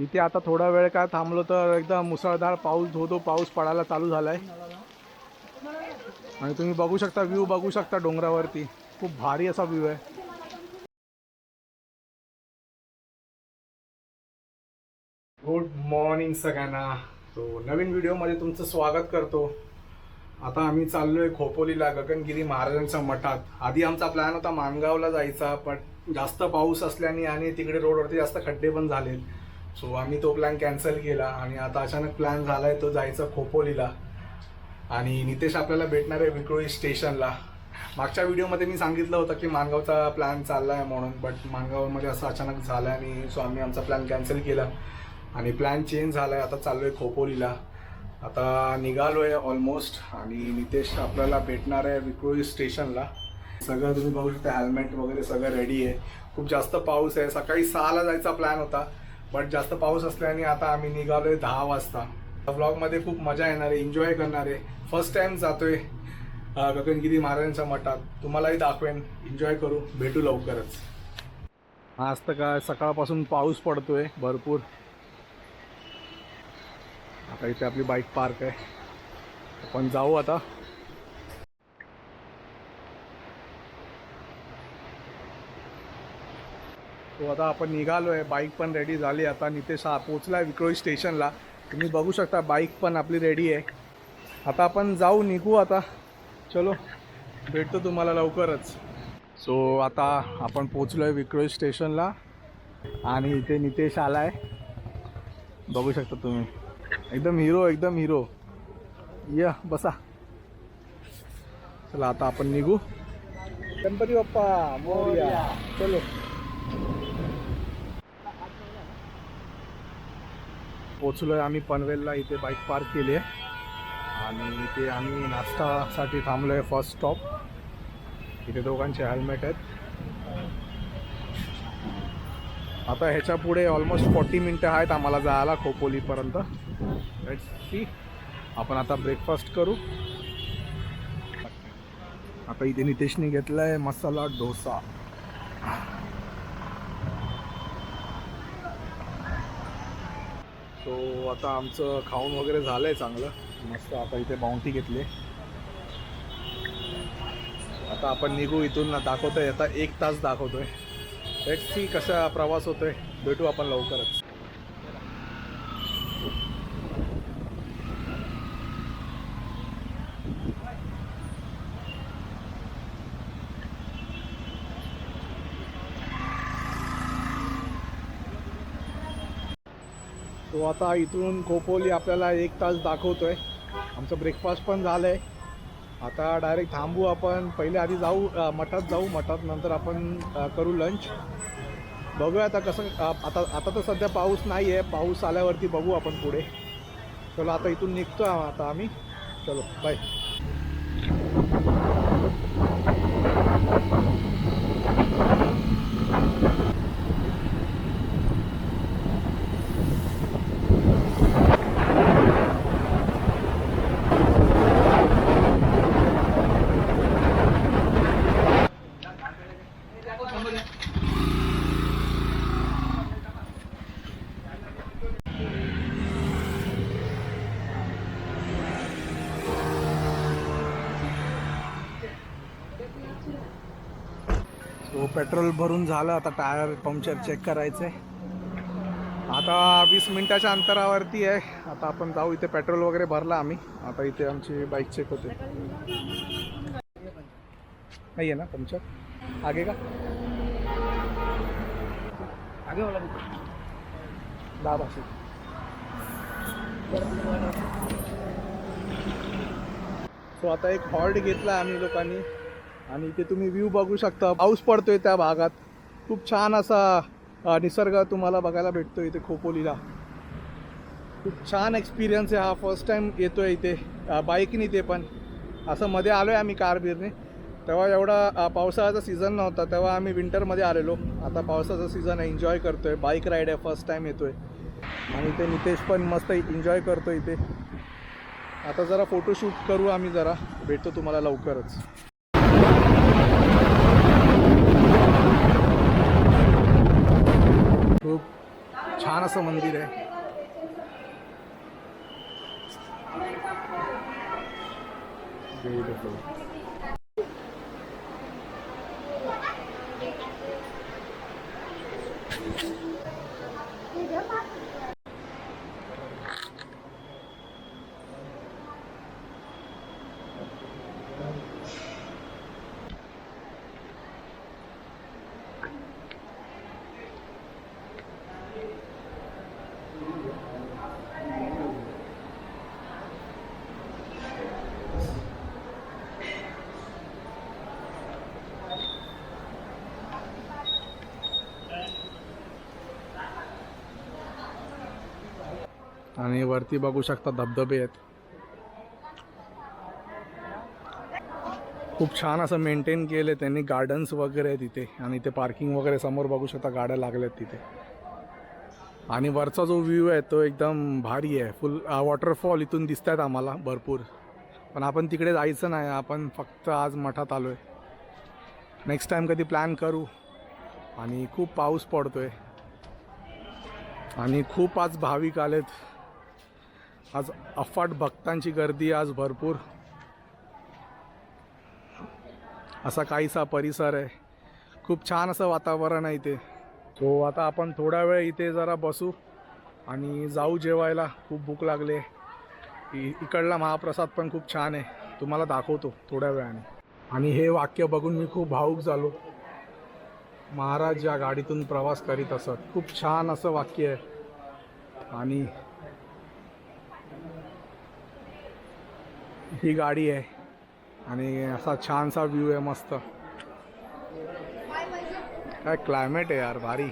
इथे आता थोडा वेळ काय थांबलो तर एकदम मुसळधार पाऊस धो धो पाऊस पडायला चालू झालाय. आणि तुम्ही बघू शकता व्ह्यू बघू शकता डोंगरावरती. खूप भारी असा व्ह्यू आहे. गुड मॉर्निंग सगळ्यांना. तो नवीन व्हिडिओमध्ये तुमचं स्वागत करतो. आता आम्ही चाललोय खोपोलीला गगनगिरी महाराजांच्या मठात. आधी आमचा प्लॅन होता माणगावला जायचा पण जास्त पाऊस असल्याने आणि तिकडे रोडवरती जास्त खड्डे पण झाले सो आम्ही तो प्लॅन कॅन्सल केला आणि आता अचानक प्लॅन झालाय तो जायचा खोपोलीला. आणि नितेश आपल्याला भेटणार आहे विक्रोळी स्टेशनला. मागच्या व्हिडिओमध्ये मी सांगितलं होतं की माणगावचा प्लॅन चालला आहे म्हणून बट माणगावमध्ये असं अचानक झालं आणि सो आम्ही आमचा प्लॅन कॅन्सल केला. आणि प्लॅन चेंज झाला आहे आता चाललो आहे खोपोलीला. आता निघालो आहे ऑलमोस्ट आणि नितेश आपल्याला भेटणार आहे विक्रोळी स्टेशनला. सगळं तुम्ही बघू शकता हेल्मेट वगैरे सगळं रेडी आहे. खूप जास्त पाऊस आहे. सकाळी सहाला जायचा प्लॅन होता. बट जास्त पाऊस असल्याने आता आम्ही निघालो आहे दहा वाजता. व्लॉगमध्ये खूप मजा येणार आहे एन्जॉय करणार आहे. फर्स्ट टाइम जातोय गगनगिरी महाराजांच्या मठात. तुम्हालाही दाखवेन. एन्जॉय करू. भेटू लवकरच. आज तर काय सकाळपासून पाऊस पडतोय भरपूर. आता इथे आपली बाईक पार्क आहे. आपण जाऊ आता. तो आता आपण निघालो आहे बाईक पण रेडी झाली आता. नितेश हा पोचला आहे विक्रोळी स्टेशनला. तुम्ही बघू शकता बाईक पण आपली रेडी आहे. आता आपण जाऊ निघू आता. चलो भेटतो तुम्हाला लवकरच. सो आता आपण पोचलो आहे विक्रोळी स्टेशनला आणि इथे नितेश आला आहे बघू शकता तुम्ही. एकदम हिरो एकदम हिरो या बसा. चला आता आपण निघू. गणपती बाप्पा मोर्या. चलो. पोचलो आहे आम्ही पनवेलला इथे बाईक पार्क केली आहे. आणि इथे आम्ही नाश्तासाठी थांबलो आहे फर्स्ट स्टॉप इथे दोघांचे हेल्मेट आहेत. आता ह्याच्या पुढे ऑलमोस्ट फोर्टी मिनटं आहेत आम्हाला जायला खोपोलीपर्यंत. सी आपण आता ब्रेकफास्ट करू. आता इथे नितेशने घेतला आहे मसाला डोसा. सो आता आमचं खाऊन वगैरे झालं आहे चांगलं. मस्त आता इथे बाउंटी घेतली. आता आपण निघू इथून दाखवतोय आता एक तास दाखवतोय. सी कसा प्रवास होतोय. भेटू आपण लवकरच. तो आता इथून खोपोली आपल्याला एक तास दाखवतोय. आमचं ब्रेकफास्ट पण झालं आहे आता डायरेक्ट थांबू आपण. पहिले आधी जाऊ मठात जाऊ. मठात नंतर आपण करू लंच बघूया आता कसं आता आता तर सध्या पाऊस नाही आहे पाऊस आल्यावरती बघू आपण पुढे. चलो आता इथून निघतो आता आम्ही. चलो बाय सो पेट्रोल भरून झालं आता टायर पंक्चर चेक करायचं आहे आता वीस मिनिटाच्या अंतरावरती आहे. आता आपण जाऊ इथे पेट्रोल वगैरे भरला आम्ही. आता इथे आमची बाईक चेक होते. नाही आहे ना पंक्चर? आगे का? आगे वाला दहा भाषे सो आता एक हॉल्ट घेतला आम्ही लोकांनी. आणि इथे तुम्ही व्ह्यू बघू शकता. पाऊस पडतोय त्या भागात. खूप छान असा निसर्ग तुम्हाला बघायला भेटतो इथे खोपोलीला. खूप छान एक्सपिरियन्स आहे हा. फर्स्ट टाईम येतो आहे इथे. बाईकनी बाईकने ते पण. असं मध्ये आलो आहे आम्ही कार बिरने. तेव्हा एवढा पावसाळ्याचा सीझन नव्हता. तेव्हा आम्ही विंटरमध्ये आलेलो. आता पावसाचा सीझन आहे. एन्जॉय करतो आहे बाईक राईड आहे. फर्स्ट टाईम येतो आहे आणि इथे नितेश पण मस्त एन्जॉय करतो इथे. आता जरा फोटोशूट करू आम्ही जरा. भेटतो तुम्हाला लवकरच खूप छान असं मंदिर आहे Beautiful. आणि वरती बघू शकता धबधबे आहेत. खूप छान असं मेंटेन केलं त्यांनी गार्डन्स वगैरे आहे तिथे आणि इथे पार्किंग वगैरे समोर बघू शकता गाड्या लागल्यात तिथे. आणि वरचा जो व्ह्यू आहे तो एकदम भारी आहे. फुल वॉटरफॉल इथून दिसत आहेत आम्हाला भरपूर. पण आपण तिकडे जायचं नाही. आपण फक्त आज मठात आलो आहे नेक्स्ट टाईम कधी प्लॅन करू. आणि खूप पाऊस पडतोय. आणि खूप आज भाविक आलेत. आज अफाट भक्तांची गर्दी आज भरपूर. असा काहीसा परिसर आहे. खूप छान असं वातावरण आहे इथे. सो आता आपण थोडा वेळ इथे जरा बसू आणि जाऊ जेवायला. खूप भूक लागले इ- इकडला महाप्रसाद पण खूप छान आहे. तुम्हाला दाखवतो थोड्या वेळाने. आणि हे वाक्य बघून मी खूप भावूक झालो. महाराज या गाडीतून प्रवास करीत असत. खूप छान असं वाक्य आहे. आणि ही गाडी आहे. आणि असा छानसा व्ह्यू आहे मस्त. काय क्लायमेट आहे यार भारी.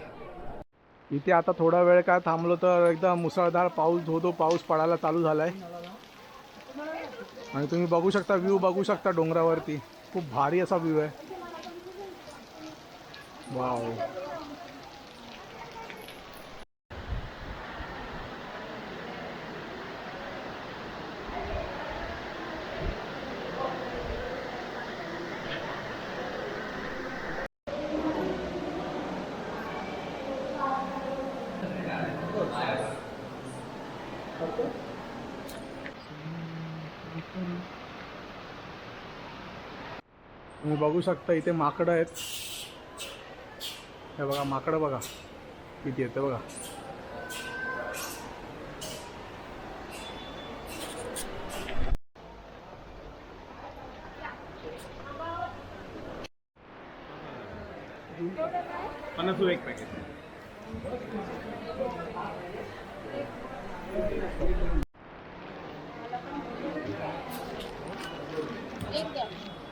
इथे आता थोडा वेळ काय थांबलो तर एकदम मुसळधार पाऊस धोधो पाऊस पडायला चालू झालाय. आणि तुम्ही बघू शकता व्ह्यू बघू शकता डोंगरावरती. खूप भारी असा व्ह्यू आहे. वाव तुम्ही बघू शकता इथे माकडं आहेत. हे बघा माकडं बघा. किती येते बघा. पन्नास एक पॅकेट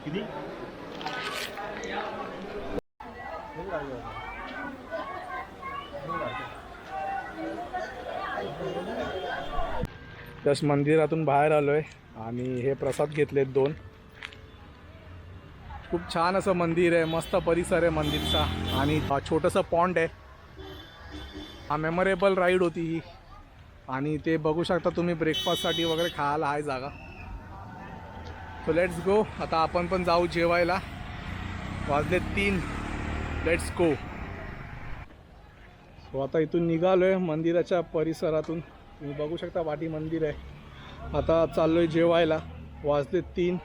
किती? जस्ट मंदिरातून बाहेर आलो आहे आणि हे प्रसाद घेतलेत दोन. खूप छान असं मंदिर आहे मस्त परिसर आहे मंदिरचा आणि हा छोटंसं पॉन्ड आहे. हा मेमोरेबल राईड होती ही. आणि ते बघू शकता तुम्ही ब्रेकफास्टसाठी वगैरे खायला आहे जागा. सो लेट्स गो आता आपण पण जाऊ जेवायला. वाजले तीन. लेट्स गो सो आता इथून निघालो आहे मंदिराच्या परिसरातून. तुम्ही बघू शकता वाटी मंदिर आहे. आता चाललो आहे जेवायला. वाजले तीन.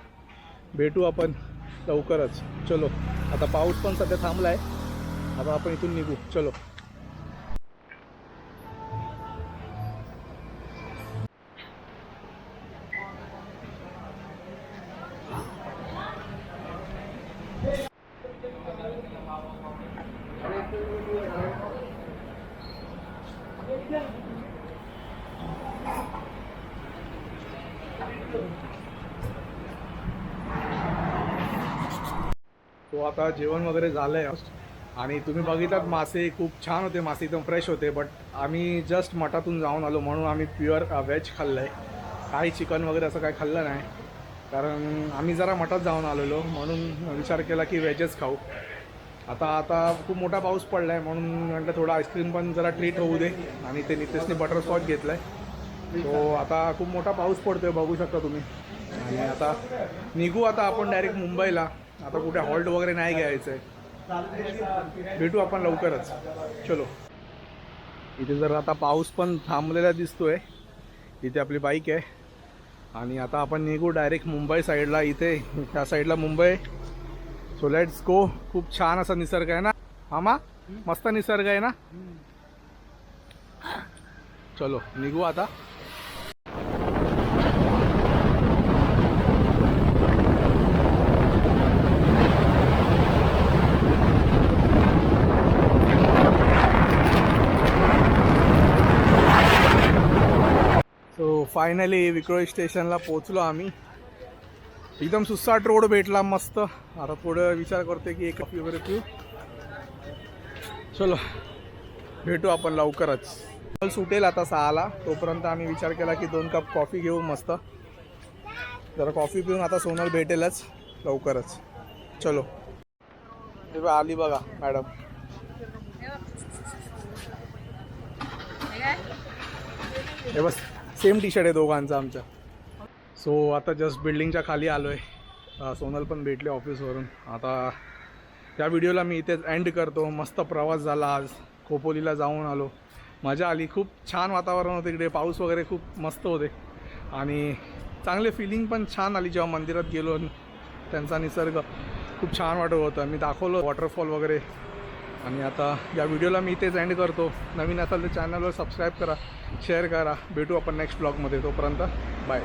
भेटू आपण लवकरच. चलो. आता पाऊस पण सध्या थांबला आहे आता आपण इथून निघू. चलो. तो आता जेवण वगैरे झालंय आणि तुम्ही बघितलात मासे खूप छान होते मासे एकदम फ्रेश होते बट आम्ही जस्ट मठातून जाऊन आलो म्हणून आम्ही प्युअर व्हेज खाल्लं आहे काही चिकन वगैरे असं काही खाल्लं नाही. कारण आम्ही जरा मठात जाऊन आलेलो म्हणून विचार केला की व्हेजच खाऊ. आता आता खूप मोठा पाऊस पडला आहे म्हणून म्हटलं थोडं आईस्क्रीम पण जरा ट्रीट होऊ दे. आणि ते नितेशने बटरस्कॉच घेतला आहे तो आता खूप मोठा पाऊस पडतोय बघू शकता तुम्ही. आणि आता निघू आता आपण डायरेक्ट मुंबईला. आता कुठे हॉल्ट वगैरे नाही घ्यायचं आहे भेटू आपण लवकरच. चलो. इथे जर आता पाऊस पण थांबलेला दिसतोय. इथे आपली बाईक आहे. आणि आता आपण निघू डायरेक्ट मुंबई साईडला इथे त्या साईडला मुंबई. सो लेट्स गो खूप छान असा निसर्ग आहे ना? मामा मस्त निसर्ग आहे ना? चलो निघू आता. सो फायनली विक्रोळी स्टेशनला पोचलो आम्ही. एकदम सुसाट रोड भेटला मस्त. आता थोडं विचार करते की एक कॉफी वगैरे पिऊ. चलो भेटू आपण लवकरच. कॉल सुटेल आता सहाला. तोपर्यंत आम्ही विचार केला की दोन कप कॉफी घेऊ मस्त. जरा कॉफी पिऊन आता सोनल भेटेलच लवकरच. चलो. हे आली बघा मॅडम हे बस सेम टी शर्ट आहे दोघांचा आमच्या सो आता जस्ट बिल्डिंगच्या खाली आलो आहे सोनल पण भेटले ऑफिसवरून आता त्या व्हिडिओला मी इथेच एंड करतो. मस्त प्रवास झाला आज. खोपोलीला जाऊन आलो. मजा आली. खूप छान वातावरण होतं इकडे. पाऊस वगैरे खूप मस्त होते. आणि चांगले फिलिंग पण छान आली जेव्हा मंदिरात गेलो त्यांचा निसर्ग. खूप छान वाटत होतं. मी दाखवलं वॉटरफॉल वगैरे. आणि आता या व्हिडिओला मी इथेच एंड करतो. नवीन असाल तर चॅनलवर सबस्क्राईब करा शेअर करा. भेटू आपण नेक्स्ट ब्लॉगमध्ये तोपर्यंत बाय